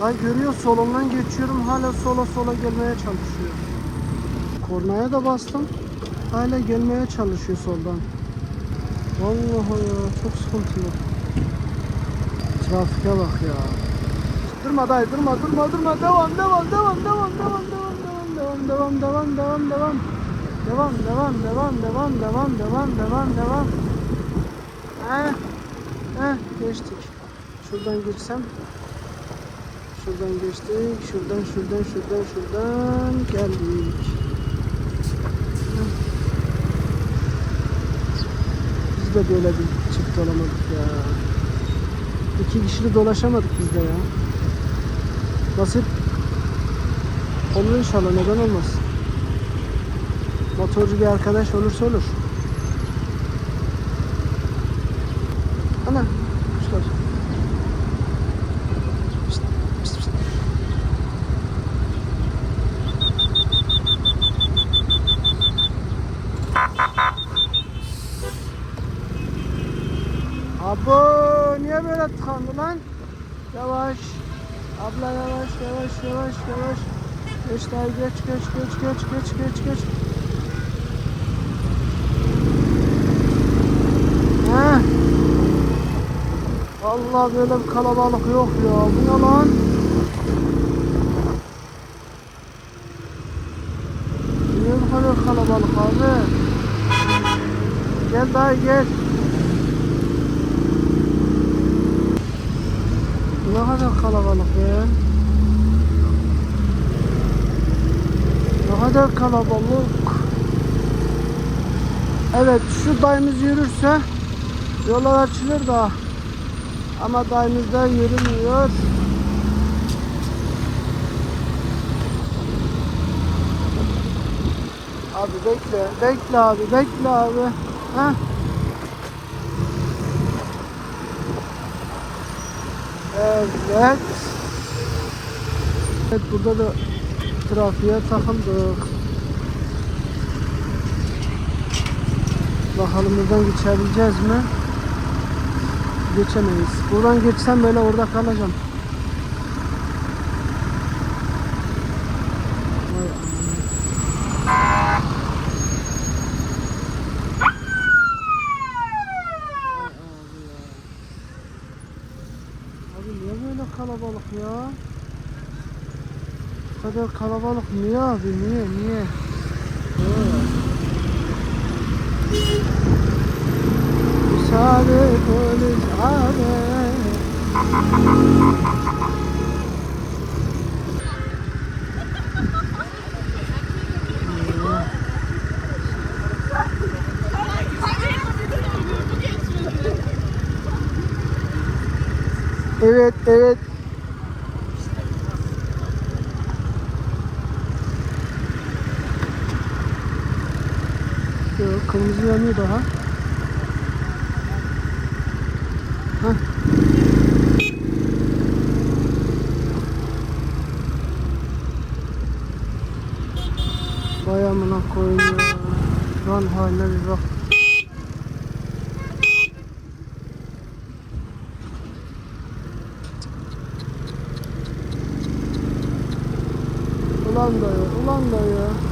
Daha görüyor solundan geçiyorum hala sola sola gelmeye çalışıyor. Kornaya da bastım. Hala gelmeye çalışıyor soldan. Vallahi ya çok sıkıntılı. Trafike bak ya. Durma dayı durma durma durma devam devam devam devam devam devam devam devam devam devam devam devam devam devam devam devam devam devam devam Heh, heh geçtik. Şuradan girsem Şuradan geçtik. Şuradan şuradan şuradan şuradan geldik. Biz de böyle bir çift olamadık ya. İki kişili dolaşamadık biz de ya. Nasip olur inşallah neden olmaz. Motorcu bir arkadaş olursa olur. Ana niye böyle tıkandı lan? Yavaş. Abla yavaş yavaş yavaş yavaş. Geç dayı geç geç geç geç geç geç geç. Heh. Allah böyle bir kalabalık yok ya. Bu ne lan? Niye bu kadar kalabalık abi? Gel dayı gel. Ne kadar kalabalık ya. Ne kadar kalabalık. Evet şu dayımız yürürse yollar açılır da ama dayımız da yürümüyor. Abi bekle, bekle abi, bekle abi. Heh. Evet. Evet burada da trafiğe takıldık. Bakalım buradan geçebileceğiz mi? Geçemeyiz. Buradan geçsem böyle orada kalacağım. Vay anam. Vay abi ya. Abi niye böyle kalabalık ya? Bu kadar kalabalık niye abi niye niye? Müsaade polis abi. Evet evet. Kırmızı yanıyor daha. Hah. Vay amına koyayım ya. Şu an haline bir bak. Ulan dayı, ulan dayı.